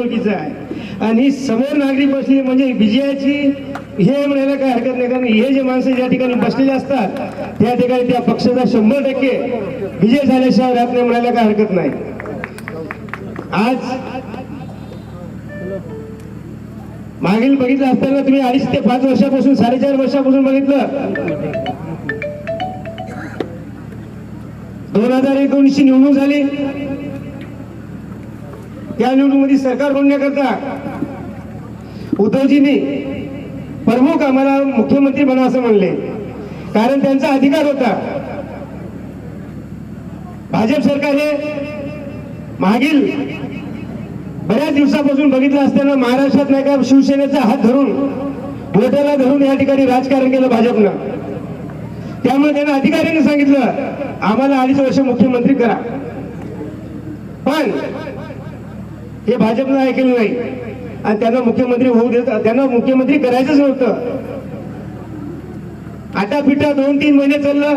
ओळखीचं आहे. आणि समोर नागरिक बसली म्हणजे विजयाची हे म्हणायला काय हरकत नाही कारण हे जे माणसं ज्या ठिकाणी बसलेले असतात त्या ठिकाणी त्या पक्षाचा शंभर टक्के विजय झाल्याशिवाय राहत नाही म्हणायला काय हरकत नाही. आज मागील बघितलं असताना तुम्ही अडीच ते पाच वर्षापासून साडेचार वर्षापासून बघितलं. दोन हजार एकोणीसशे निवडणूक झाली. त्या निवडणुकीमध्ये सरकार बनण्याकरता उद्धवजींनी. प्रमुख आम्हाला मुख्यमंत्री बना असं म्हणले. कारण त्यांचा अधिकार होता. भाजप सरकार हे मागील बऱ्याच दिवसापासून बघितलं असताना महाराष्ट्रात नाही का शिवसेनेचा हात धरून बोटाला धरून या ठिकाणी राजकारण केलं भाजपनं. त्यामुळे त्यांना अधिकाऱ्यांनी सांगितलं आम्हाला अडीच वर्ष मुख्यमंत्री करा. पण हे भाजपनं ऐकलं नाही. आणि त्यांना मुख्यमंत्री होऊ देत त्यांना मुख्यमंत्री करायचंच नव्हतं. आता पिठा दोन तीन महिने चाललं.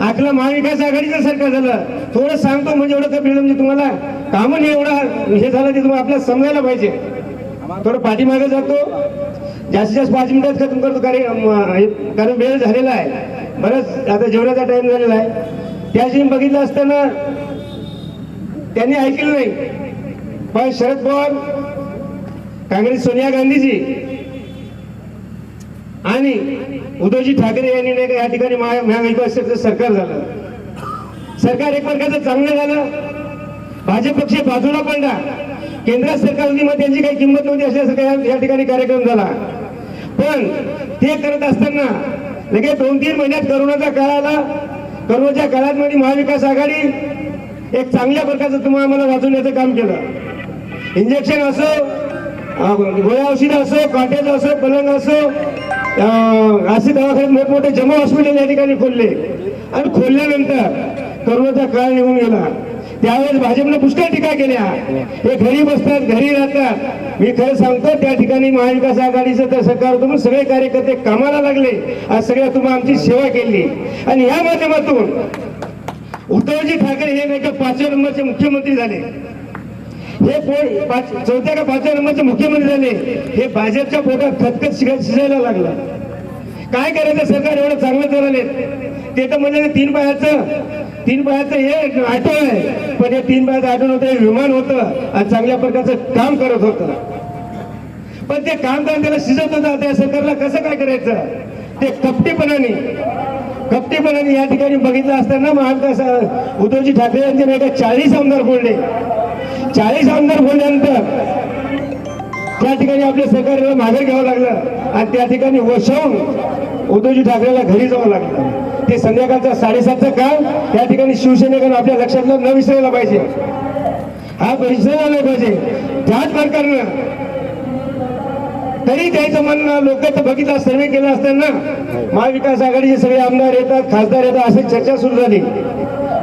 आपलं महाविकास आघाडीचं सरकार झालं. थोडं सांगतो म्हणजे एवढं का म्हणजे तुम्हाला. कामं नाही एवढा हे झालं ते तुम्हाला आपल्याला समजायला पाहिजे. थोडं पाठीमागे जातो. जास्तीत जास्त पाच मिनिटात खतम करतो कारण कारण वेळ झालेला आहे. बरंच आता जेवणाचा टाइम झालेला आहे. त्याशी बघितलं असताना त्यांनी ऐकलं नाही. पण शरद पवार काँग्रेस सोनिया गांधीजी आणि उद्धवजी ठाकरे यांनी नाही का या ठिकाणी महा- सरकार झालं. सरकार एक प्रकारचं चांगलं झालं. भाजप पक्ष बाजूला पडला. केंद्र सरकार मग त्यांची काही किंमत नव्हती अशा या- ठिकाणी कार्यक्रम झाला. पण ते करत असताना लगेच दोन तीन महिन्यात करोनाचा काळ आला. करोनाच्या काळात मध्ये महाविकास आघाडी एक चांगल्या प्रकारचं तुम्हाला आम्हाला वाचवण्याचं काम केलं. इंजेक्शन असो गोळ्या औषध असो कॉटेज असो पलंग असो असे दवाखान्यात मोठमोठे जमा हॉस्पिटल या ठिकाणी खोलले. आणि खोलल्यानंतर करोनाचा काळ निघून गेला. त्यावेळेस भाजपनं पुष्कळ टीका केल्या. हे घरी बसतात घरी राहतात. मी खरं सांगतो त्या ठिकाणी महाविकास आघाडीचं तर सरकार होतं म्हणून सगळे कार्यकर्ते कामाला लागले. आज सगळ्या तुम्ही आमची सेवा केली. आणि या माध्यमातून उद्धवजी ठाकरे हे नाही का पाचव्या नंबरचे मुख्यमंत्री झाले. हे पोट पाच चौथ्या का पाचव्या नंबरचे मुख्यमंत्री झाले. हे भाजपच्या पोटात खतखत शिजाय- शिजायला लागलं. काय करायचं? सरकार एवढं चांगलं चालले ते तर म्हणजे तीन पायाचं तीन पायाचं हे आठवण आहे. पण हे तीन पायाचं आठवण होतं हे विमान होतं आणि चांगल्या प्रकारचं काम करत होतं. पण ते काम करून त्याला शिजत होतं. त्या सरकारला कसं काय करायचं? ते कपटीपणाने कपटीपणाने या ठिकाणी बघितलं असताना महाविकास उद्धवजी ठाकरे यांचे नाही का चाळीस आमदार बोलले. चाळीस आमदार बोलल्यानंतर त्या ठिकाणी आपल्या सरकारला माघार घ्यावं लागलं आणि त्या ठिकाणी वसवून उद्धवजी ठाकरेला घरी जावं लागलं. ते संध्याकाळचा साडेसातचं काम त्या ठिकाणी शिवसेनेकडून आपल्या लक्षातलं न विसरायला पाहिजे. हा विसरायला नाही पाहिजे. त्याच प्रकारनं तरी त्याचं म्हणणं लोक तर बघितला सर्वे केला असताना महाविकास आघाडीचे सगळे आमदार येतात खासदार येतात अशी चर्चा सुरू झाली.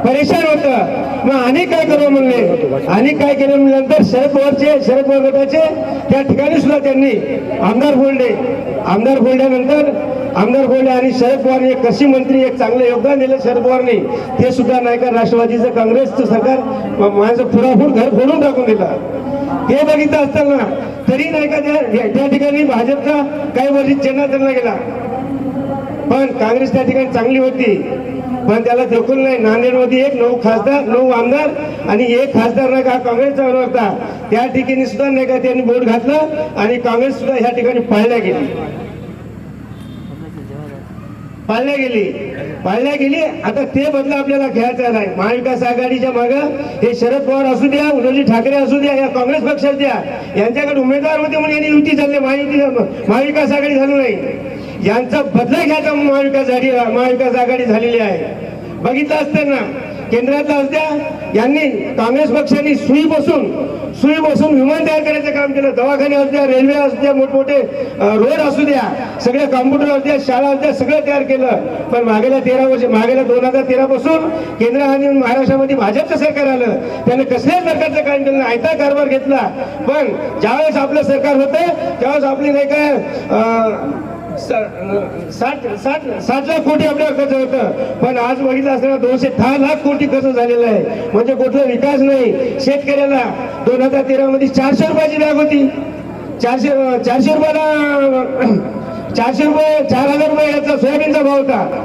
परेशान होतं. मग अनेक काय करू म्हणले? अनेक काय केलं म्हणल्यानंतर शरद पवारचे शरद पवार गटाचे त्या ठिकाणी सुद्धा त्यांनी आमदार बोलले आमदार बोलल्यानंतर आमदार बोलले आणि शरद पवारने एक कृषी मंत्री एक चांगलं योगदान दिलं शरद पवारने ते सुद्धा नाही का राष्ट्रवादीचं काँग्रेसचं सरकार माझं पुरापूर घर फोडून टाकून दिलं. ते बघितलं असताना तरी नाही का त्या त्या ठिकाणी भाजपचा काही वर्षी चेन्ना त्यांना गेला. पण काँग्रेस त्या ठिकाणी चांगली होती. पण त्याला देखील नाही. नांदेडमध्ये एक नऊ खासदार नऊ आमदार आणि एक खासदार नाही का काँग्रेसचा होता. त्या ठिकाणी सुद्धा नाही का त्यांनी बोट घातलं आणि काँग्रेस सुद्धा ह्या ठिकाणी पाळल्या गेली. पाळल्या गेली. पाळल्या गेली. आता ते बदला आपल्याला घ्यायचा नाही. महाविकास आघाडीच्या मागं हे शरद पवार असू द्या उदयजी ठाकरे असू द्या या काँग्रेस पक्षाच्या यांच्याकडे उमेदवार होते म्हणून यांनी युती चालली. महायुती महाविकास आघाडी झाली नाही. यांचा बदला घ्यायचा महाविकास महाविकास आघाडी झालेली आहे. बघितलं असताना केंद्रातला असत्या यांनी काँग्रेस पक्षाने सुई बसून सुई बसून विमान तयार करायचं काम केलं. दवाखाने असू द्या रेल्वे असू द्या मोठमोठे रोड असू द्या सगळे कॉम्प्युटर असू द्या शाळा असू द्या सगळं तयार केलं. पण मागेल्या तेरा वर्ष मागेल्या दोन हजार तेरा पासून केंद्र आणि महाराष्ट्रामध्ये भाजपचं सरकार आलं. त्याने कसल्याच प्रकारचं काम केलं आयता कारभार घेतला. पण ज्यावेळेस आपलं सरकार होतं त्यावेळेस आपली नाही काय साठ साठ साठ लाख कोटी आपल्या खर्च होतं. पण आज बघितलं असताना दोनशे दहा लाख कोटी खर्च झालेला आहे. म्हणजे कुठला विकास नाही. शेतकऱ्याला दोन हजार तेरा मध्ये चारशे रुपयाची बॅग होती चारशे चारशे रुपयाला चारशे रुपये चार हजार रुपये याचा सोयाबीनचा भाव होता.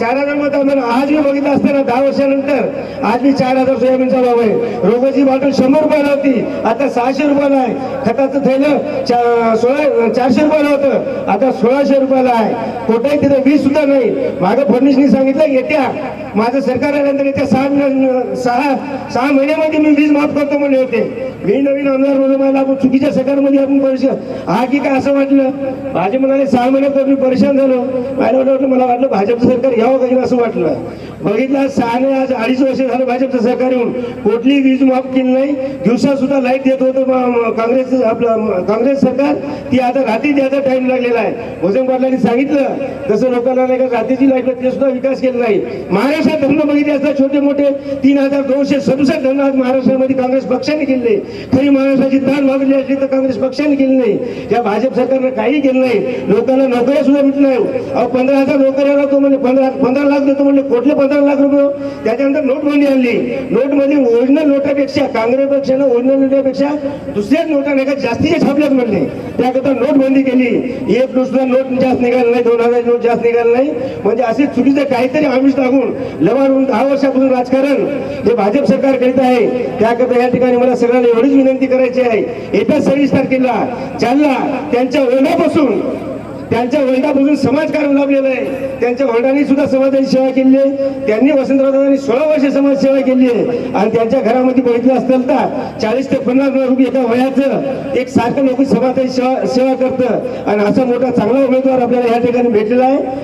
चार हजारमध्ये आज मी बघितलं असताना दहा वर्षानंतर. आज मी चार हजार सोयाबीनचा भाव आहे. रोगाची बॉटल शंभर रुपयाला होती. आता सहाशे रुपयाला आहे. खताचं थैलं सोळा चारशे रुपयाला होतं. आता सोळाशे रुपयाला आहे. कुठेही तिथं वीज सुद्धा नाही. मागं फडणवीसनी सांगितलं येत्या. माझं सरकार आल्यानंतर येत्या सहा सहा सहा महिन्यामध्ये मी वीज माफ करतो म्हणले होते. मी नवीन आमदार म्हणून मला आपण चुकीच्या सरकारमध्ये आपण परेशान हा की काय असं वाटलं? भाजप म्हणाले सहा महिन्यात मी परेशान झालो. मला वाटलं मला वाटलं भाजपचं सरकार यावं कधी असं वाटलं? बघितलं सहा नाही आज अडीच वर्ष झालं भाजपचं सरकार येऊन. कुठली वीज माफ केली नाही. दिवसा सुद्धा लाइट देत होतं काँग्रेस आपलं काँग्रेस सरकार. ती आता रात्री द्यायचा टाइम लागलेला आहे. भोजन पाटलांनी सांगितलं तसं लोकांना नाही का रात्रीची लाइट ते सुद्धा विकास केला नाही. महाराष्ट्रात धरणं बघितले असतात छोटे मोठे तीन हजार दोनशे सदुसष्ट धरणं आज महाराष्ट्रामध्ये काँग्रेस पक्षाने केले. खरी महाराष्ट्राची दान मागली असली तर काँग्रेस पक्षाने केली नाही. या भाजप सरकारनं काही केलं नाही. लोकांना नोकऱ्या सुद्धा भेटल्या नाही. अहो पंधरा हजार नोकऱ्या लागतो म्हणजे पंधरा पंधरा लाख देतो म्हणजे कुठले पंधरा लाख रुपये? त्याच्यानंतर नोटबंदी आणली. नोटमध्ये ओरिजिनल नोटापेक्षा काँग्रेस पक्षानं ओरिजिनल नोटापेक्षा दुसऱ्याच नोटा नाही का जास्तीच्या छापल्यात म्हणले. त्याकरता नोटबंदी केली. एक दुसरं नोट जास्त निघाला नाही दोन हजार नोट जास्त निघाला नाही. म्हणजे असे चुकीचं काहीतरी आमिष टाकून लवाडून दहा वर्षापासून राजकारण जे भाजप सरकार करीत आहे त्याकरता या ठिकाणी मला सगळ्यांना एवढीच विनंती करायची आहे. येत्या सव्वीस तारखेला चालला त्यांच्या ओढ्यापासून त्यांच्या वडिलापासून समाजकारण लाभलेलं आहे. त्यांच्या वडिलांनी सुद्धा समाजाची सेवा केली आहे. त्यांनी वसंतरावांनी सोळा वर्ष समाजसेवा केली आहे. आणि त्यांच्या घरामध्ये बघितलं असतं तर चाळीस ते पन्नास रुपये एका वयाचं एक सारखं लोक समाजाची सेवा सेवा करतं. आणि असा मोठा चांगला उमेदवार आपल्याला या ठिकाणी भेटलेला आहे.